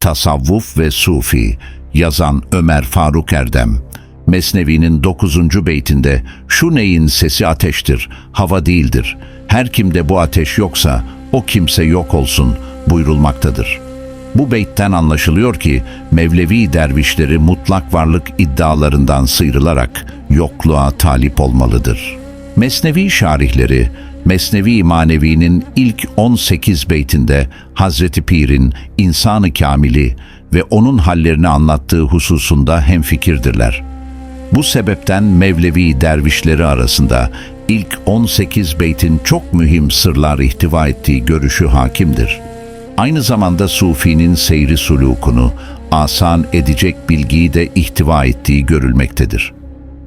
Tasavvuf ve Sufi yazan Ömer Faruk Erdem Mesnevi'nin 9. beytinde şu neyin sesi ateştir, hava değildir. Her kimde bu ateş yoksa o kimse yok olsun buyurulmaktadır. Bu beytten anlaşılıyor ki Mevlevi dervişleri mutlak varlık iddialarından sıyrılarak yokluğa talip olmalıdır. Mesnevi şarihleri Mesnevi Manevi'nin ilk 18 beytinde Hazreti Pir'in insanı kamili ve onun hallerini anlattığı hususunda hemfikirdirler. Bu sebepten Mevlevi dervişleri arasında ilk 18 beytin çok mühim sırlar ihtiva ettiği görüşü hakimdir. Aynı zamanda Sufi'nin seyri sulukunu asan edecek bilgiyi de ihtiva ettiği görülmektedir.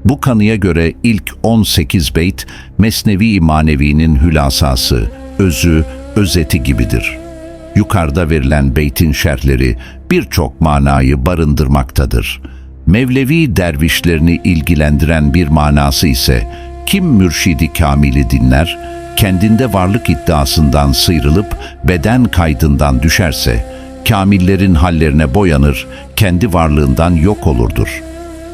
Bu kanıya göre ilk 18 beyt Mesnevi Manevi'nin hülasası, özü, özeti gibidir. Yukarıda verilen beytin şerhleri birçok manayı barındırmaktadır. Mevlevi dervişlerini ilgilendiren bir manası ise kim mürşidi kamili dinler, kendinde varlık iddiasından sıyrılıp beden kaydından düşerse, kamillerin hallerine boyanır, kendi varlığından yok olurdur.''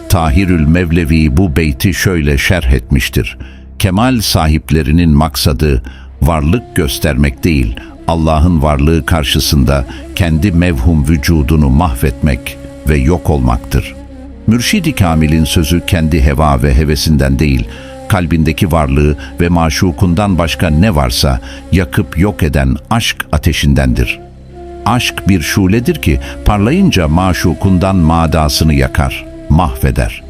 Tahirül Mevlevi bu beyti şöyle şerh etmiştir. Kemal sahiplerinin maksadı varlık göstermek değil, Allah'ın varlığı karşısında kendi mevhum vücudunu mahvetmek ve yok olmaktır. Mürşidi Kamil'in sözü kendi heva ve hevesinden değil, kalbindeki varlığı ve maşukundan başka ne varsa yakıp yok eden aşk ateşindendir. Aşk bir şuledir ki parlayınca maşukundan madasını yakar, mahveder.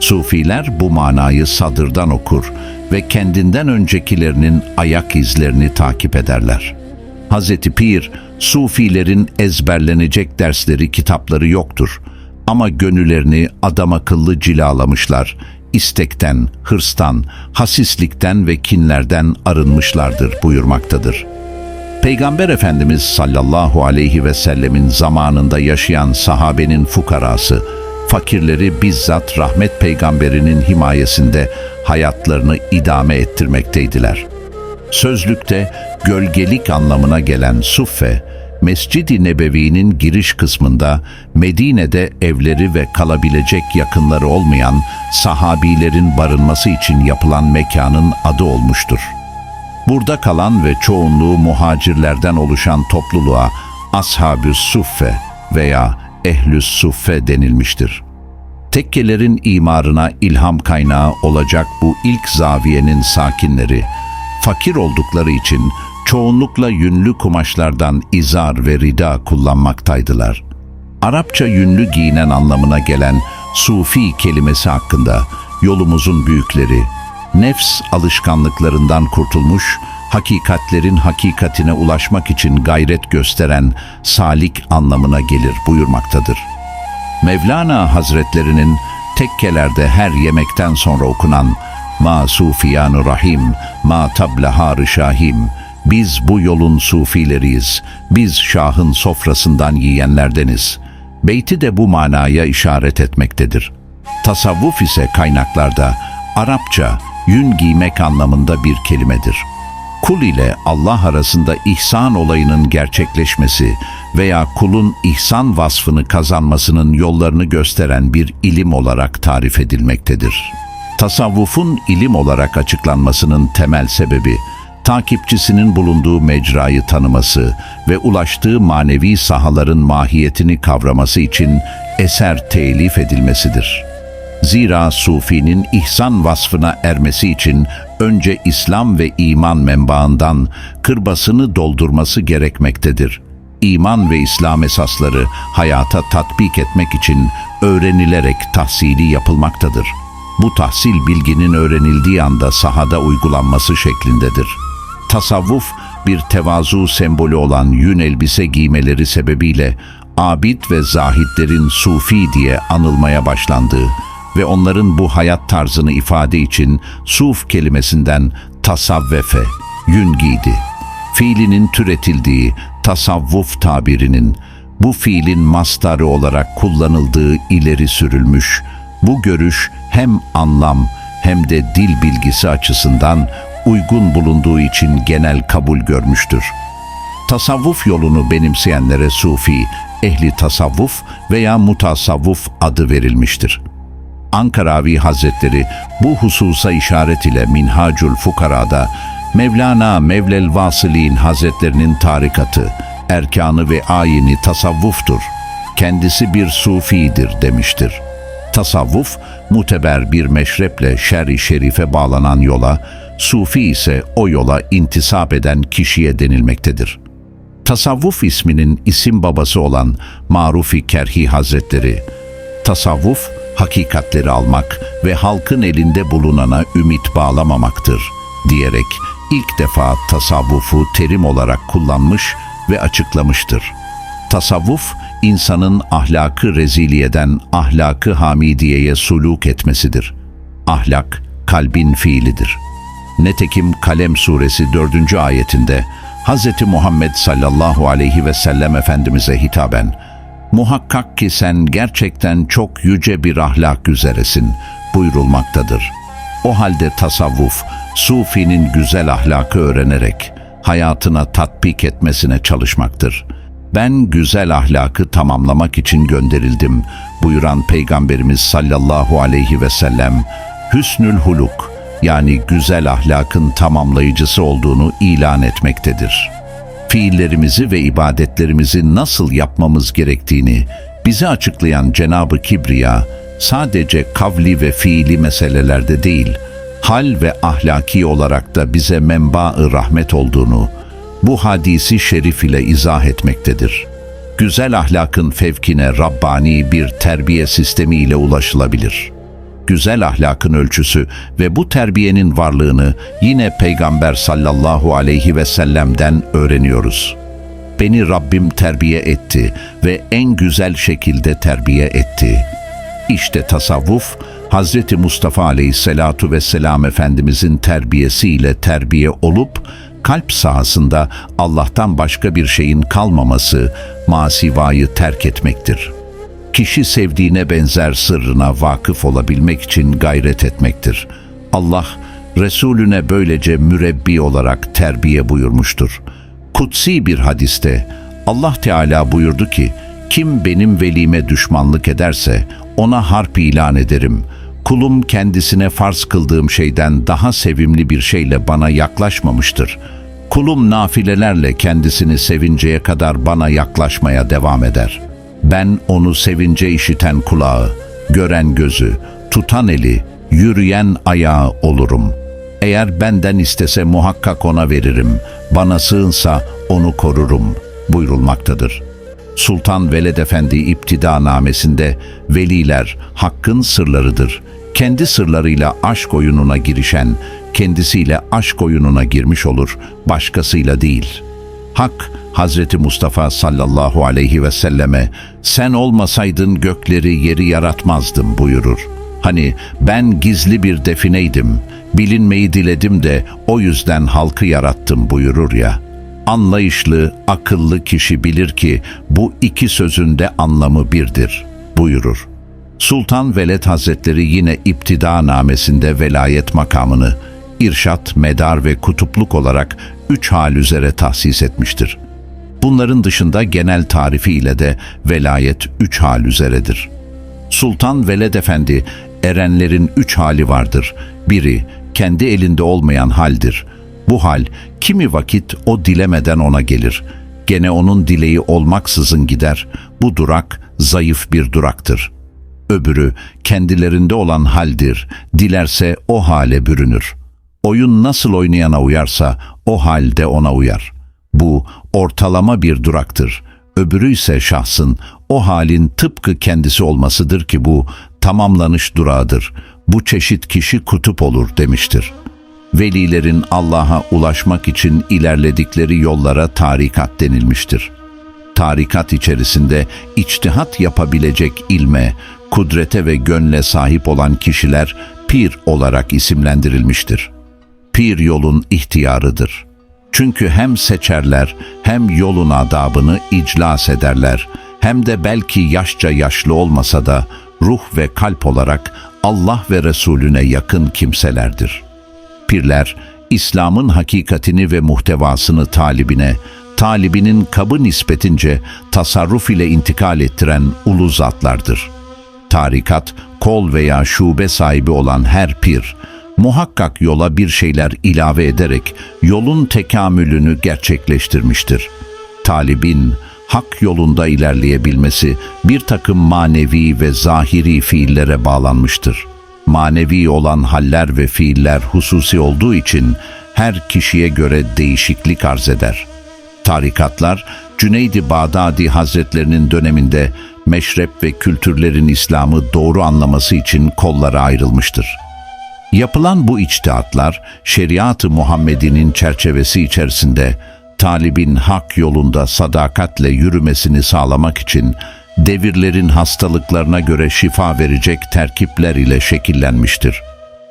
Sufiler bu manayı sadırdan okur ve kendinden öncekilerinin ayak izlerini takip ederler. Hazreti Pir, Sufilerin ezberlenecek dersleri, kitapları yoktur. Ama gönüllerini adam akıllı cilalamışlar, istekten, hırstan, hasislikten ve kinlerden arınmışlardır buyurmaktadır.'' Peygamber Efendimiz sallallahu aleyhi ve sellemin zamanında yaşayan sahabenin fukarası, fakirleri bizzat rahmet peygamberinin himayesinde hayatlarını idame ettirmekteydiler. Sözlükte gölgelik anlamına gelen suffe, Mescid-i Nebevi'nin giriş kısmında Medine'de evleri ve kalabilecek yakınları olmayan sahabilerin barınması için yapılan mekanın adı olmuştur. Burada kalan ve çoğunluğu muhacirlerden oluşan topluluğa Ashab-ı Suffe veya Ehlüs Suffe denilmiştir. Tekkelerin imarına ilham kaynağı olacak bu ilk zaviyenin sakinleri, fakir oldukları için çoğunlukla yünlü kumaşlardan izar ve rida kullanmaktaydılar. Arapça yünlü giyinen anlamına gelen sufi kelimesi hakkında yolumuzun büyükleri, nefs alışkanlıklarından kurtulmuş, hakikatlerin hakikatine ulaşmak için gayret gösteren salik anlamına gelir buyurmaktadır. Mevlana Hazretlerinin tekkelerde her yemekten sonra okunan Ma Sufiyanu Rahim, Ma Tablahar Şahim, biz bu yolun sufileriyiz, biz şahın sofrasından yiyenlerdeniz. Beyti de bu manaya işaret etmektedir. Tasavvuf ise kaynaklarda Arapça yün giymek anlamında bir kelimedir. Kul ile Allah arasında ihsan olayının gerçekleşmesi veya kulun ihsan vasfını kazanmasının yollarını gösteren bir ilim olarak tarif edilmektedir. Tasavvufun ilim olarak açıklanmasının temel sebebi, takipçisinin bulunduğu mecrayı tanıması ve ulaştığı manevi sahaların mahiyetini kavraması için eser telif edilmesidir. Zira Sufi'nin ihsan vasfına ermesi için önce İslam ve iman menbaından kırbasını doldurması gerekmektedir. İman ve İslam esasları hayata tatbik etmek için öğrenilerek tahsili yapılmaktadır. Bu tahsil bilginin öğrenildiği anda sahada uygulanması şeklindedir. Tasavvuf bir tevazu sembolü olan yün elbise giymeleri sebebiyle abid ve zahitlerin sufi diye anılmaya başlandığı ve onların bu hayat tarzını ifade için suf kelimesinden tasavvefe, yün giydi. Fiilinin türetildiği tasavvuf tabirinin bu fiilin mastarı olarak kullanıldığı ileri sürülmüş. Bu görüş hem anlam hem de dil bilgisi açısından uygun bulunduğu için genel kabul görmüştür. Tasavvuf yolunu benimseyenlere sufi, ehli tasavvuf veya mutasavvuf adı verilmiştir. Ankaravi Hazretleri bu hususa işaret ile Minhacul Fukara'da Mevlana Mevlel Vasılin Hazretlerinin tarikatı, erkanı ve ayini tasavvuftur. Kendisi bir sufidir demiştir. Tasavvuf, muteber bir meşreple şer-i şerife bağlanan yola, sufi ise o yola intisap eden kişiye denilmektedir. Tasavvuf isminin isim babası olan Marufi Kerhi Hazretleri, tasavvuf, hakikatleri almak ve halkın elinde bulunana ümit bağlamamaktır diyerek ilk defa tasavvufu terim olarak kullanmış ve açıklamıştır. Tasavvuf, insanın ahlakı reziliyeden ahlakı hamidiyeye suluk etmesidir. Ahlak, kalbin fiilidir. Netekim Kalem suresi 4. ayetinde Hz. Muhammed sallallahu aleyhi ve sellem Efendimiz'e hitaben Muhakkak ki sen gerçekten çok yüce bir ahlak üzeresin buyurulmaktadır. O halde tasavvuf, Sufi'nin güzel ahlakı öğrenerek hayatına tatbik etmesine çalışmaktır. Ben güzel ahlakı tamamlamak için gönderildim buyuran Peygamberimiz sallallahu aleyhi ve sellem, hüsnül huluk yani güzel ahlakın tamamlayıcısı olduğunu ilan etmektedir. Fiillerimizi ve ibadetlerimizi nasıl yapmamız gerektiğini bize açıklayan Cenabı Kibriya, sadece kavli ve fiili meselelerde değil, hal ve ahlaki olarak da bize menba-ı rahmet olduğunu bu hadisi şerif ile izah etmektedir. Güzel ahlakın fevkine Rabbani bir terbiye sistemi ile ulaşılabilir. Güzel ahlakın ölçüsü ve bu terbiyenin varlığını yine Peygamber sallallahu aleyhi ve sellem'den öğreniyoruz. Beni Rabbim terbiye etti ve en güzel şekilde terbiye etti. İşte tasavvuf, Hazreti Mustafa aleyhisselatu vesselam Efendimizin terbiyesiyle terbiye olup, kalp sahasında Allah'tan başka bir şeyin kalmaması, masivayı terk etmektir. Kişi sevdiğine benzer sırrına vakıf olabilmek için gayret etmektir. Allah, Resulüne böylece mürebbi olarak terbiye buyurmuştur. Kutsi bir hadiste Allah Teala buyurdu ki, kim benim velime düşmanlık ederse ona harp ilan ederim. Kulum kendisine farz kıldığım şeyden daha sevimli bir şeyle bana yaklaşmamıştır. Kulum nafilelerle kendisini sevinceye kadar bana yaklaşmaya devam eder. Ben onu sevince işiten kulağı, gören gözü, tutan eli, yürüyen ayağı olurum. Eğer benden istese muhakkak ona veririm, bana sığınsa onu korurum buyurulmaktadır.'' Sultan Veled Efendi İptida namesinde veliler hakkın sırlarıdır. Kendi sırlarıyla aşk oyununa girişen, kendisiyle aşk oyununa girmiş olur, başkasıyla değil. Hak, Hazreti Mustafa sallallahu aleyhi ve selleme sen olmasaydın gökleri yeri yaratmazdım buyurur. Hani ben gizli bir defineydim, bilinmeyi diledim de o yüzden halkı yarattım buyurur ya.'' Anlayışlı, akıllı kişi bilir ki bu iki sözün de anlamı birdir, buyurur. Sultan Veled Hazretleri yine İptida namesinde velayet makamını, irşat, medar ve kutupluk olarak üç hal üzere tahsis etmiştir. Bunların dışında genel tarifi ile de velayet üç hal üzeredir. Sultan Veled Efendi, erenlerin üç hali vardır. Biri, kendi elinde olmayan haldir. Bu hal kimi vakit o dilemeden ona gelir. Gene onun dileği olmaksızın gider. Bu durak zayıf bir duraktır. Öbürü kendilerinde olan haldir. Dilerse o hale bürünür. Oyun nasıl oynayana uyarsa o halde ona uyar. Bu ortalama bir duraktır. Öbürü ise şahsın o halin tıpkı kendisi olmasıdır ki bu tamamlanış durağıdır. Bu çeşit kişi kutup olur demiştir.'' velilerin Allah'a ulaşmak için ilerledikleri yollara tarikat denilmiştir. Tarikat içerisinde içtihat yapabilecek ilme, kudrete ve gönle sahip olan kişiler pir olarak isimlendirilmiştir. Pir yolun ihtiyarıdır. Çünkü hem seçerler hem yolun adabını iclas ederler hem de belki yaşça yaşlı olmasa da ruh ve kalp olarak Allah ve Resulüne yakın kimselerdir.'' pirler, İslam'ın hakikatini ve muhtevasını talibine, talibinin kabı nispetince tasarruf ile intikal ettiren ulu zatlardır. Tarikat, kol veya şube sahibi olan her pir, muhakkak yola bir şeyler ilave ederek yolun tekamülünü gerçekleştirmiştir. Talibin, hak yolunda ilerleyebilmesi bir takım manevi ve zahiri fiillere bağlanmıştır. Manevi olan haller ve fiiller hususi olduğu için her kişiye göre değişiklik arz eder. Tarikatlar, Cüneydi Bağdadi Hazretlerinin döneminde meşrep ve kültürlerin İslam'ı doğru anlaması için kollara ayrılmıştır. Yapılan bu içtihatlar, şeriat-ı Muhammedi'nin çerçevesi içerisinde talibin hak yolunda sadakatle yürümesini sağlamak için devirlerin hastalıklarına göre şifa verecek terkipler ile şekillenmiştir.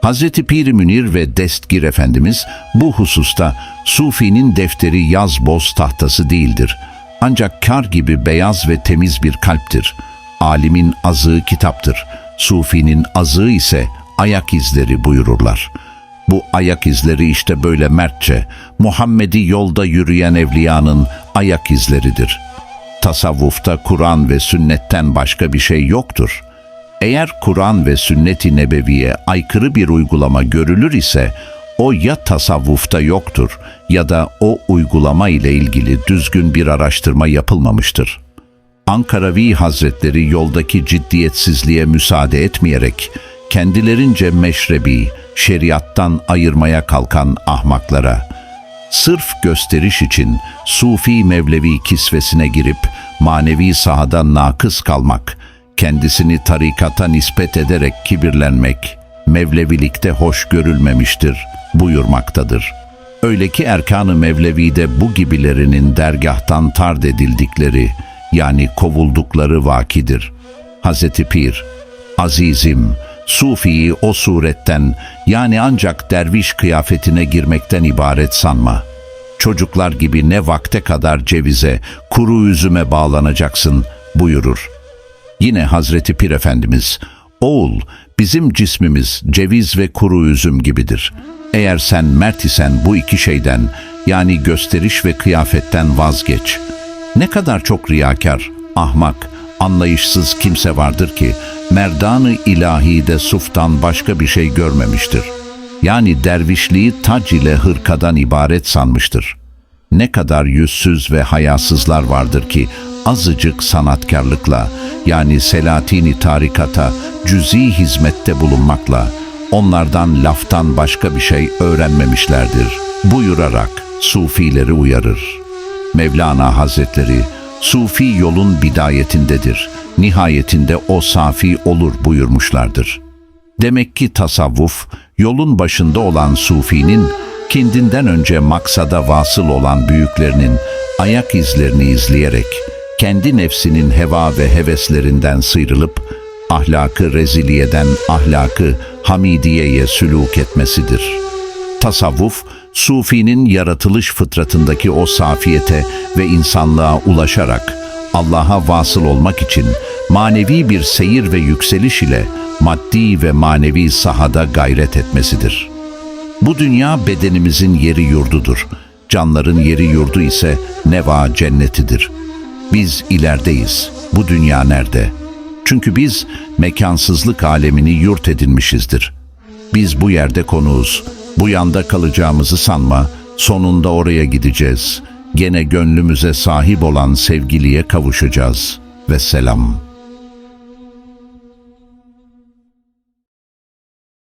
Hz. Pir Münir ve Destgir Efendimiz bu hususta Sufi'nin defteri yaz boz tahtası değildir. Ancak kar gibi beyaz ve temiz bir kalptir. Alimin azığı kitaptır. Sufi'nin azığı ise ayak izleri buyururlar. Bu ayak izleri işte böyle mertçe, Muhammed'i yolda yürüyen evliyanın ayak izleridir. Tasavvufta Kur'an ve sünnetten başka bir şey yoktur. Eğer Kur'an ve sünnet-i nebeviye aykırı bir uygulama görülür ise, o ya tasavvufta yoktur ya da o uygulama ile ilgili düzgün bir araştırma yapılmamıştır. Ankaravi Hazretleri yoldaki ciddiyetsizliğe müsaade etmeyerek kendilerince meşrebi, şeriattan ayırmaya kalkan ahmaklara, sırf gösteriş için Sufi Mevlevi kisvesine girip manevi sahada nakıs kalmak, kendisini tarikata nispet ederek kibirlenmek, Mevlevilikte hoş görülmemiştir buyurmaktadır. Öyle ki Erkan-ı Mevlevi'de bu gibilerinin dergahtan tard edildikleri, yani kovuldukları vakidir. Hazreti Pir, Azizim, Sufi'yi o suretten yani ancak derviş kıyafetine girmekten ibaret sanma. Çocuklar gibi ne vakte kadar cevize, kuru üzüme bağlanacaksın buyurur. Yine Hazreti Pir Efendimiz, Oğul, bizim cismimiz ceviz ve kuru üzüm gibidir. Eğer sen mert isen bu iki şeyden, yani gösteriş ve kıyafetten vazgeç. Ne kadar çok riyakar, ahmak, anlayışsız kimse vardır ki, merdanı ilahide suftan başka bir şey görmemiştir. Yani dervişliği tac ile hırkadan ibaret sanmıştır. Ne kadar yüzsüz ve hayasızlar vardır ki, azıcık sanatkarlıkla, yani selatini tarikata, cüzi hizmette bulunmakla, onlardan laftan başka bir şey öğrenmemişlerdir. Buyurarak sufileri uyarır. Mevlana Hazretleri, Sufi yolun bidayetindedir. Nihayetinde o safi olur buyurmuşlardır. Demek ki tasavvuf, yolun başında olan Sufi'nin, kendinden önce maksada vasıl olan büyüklerinin ayak izlerini izleyerek, kendi nefsinin heva ve heveslerinden sıyrılıp, ahlakı reziliyeden ahlakı hamidiyeye sülûk etmesidir. Tasavvuf, Sufi'nin yaratılış fıtratındaki o safiyete ve insanlığa ulaşarak Allah'a vasıl olmak için manevi bir seyir ve yükseliş ile maddi ve manevi sahada gayret etmesidir. Bu dünya bedenimizin yeri yurdudur. Canların yeri yurdu ise neva cennetidir. Biz ilerideyiz. Bu dünya nerede? Çünkü biz mekansızlık alemini yurt edinmişizdir. Biz bu yerde konuğuz. Bu yanda kalacağımızı sanma. Sonunda oraya gideceğiz. Gene gönlümüze sahip olan sevgiliye kavuşacağız. Ve selam.